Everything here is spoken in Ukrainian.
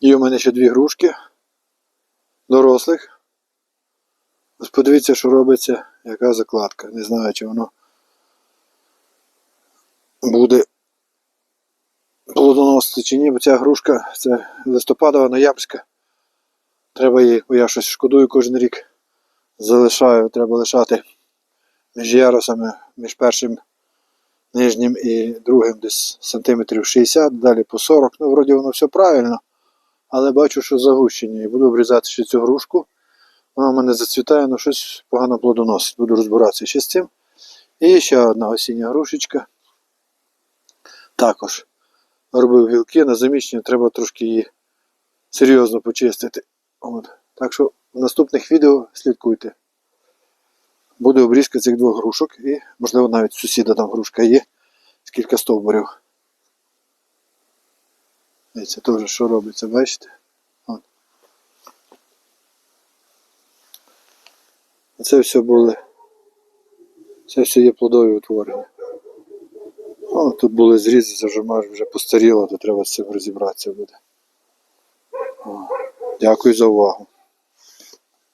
Є у мене ще дві грушки дорослих. Ось подивіться, що робиться, яка закладка. Не знаю, чи воно буде плодоносити чи ні, бо ця грушка це листопадова ноябрьська. Треба її, бо я щось шкодую кожен рік. Залишаю, треба лишати між ярусами, між першим нижнім і другим десь сантиметрів 60, далі по 40. Ну, вроді воно все правильно. Але бачу, що загущені. І буду обрізати ще цю грушку. Вона в мене зацвітає, але щось погано плодоносить. Буду розбиратися ще з цим. І ще одна осіння грушечка. Також робив гілки на заміщення, треба трошки її серйозно почистити. От. Так що в наступних відео слідкуйте. Буде обрізка цих двох грушок і, можливо, навіть сусіда там грушка є з кілька стовбурів. Дивіться, теж що робиться, бачите? От. Це все були. Це все є плодові утворення. О, тут були зрізи, майже вже постаріло, то треба з цим розібратися буде. О, дякую за увагу.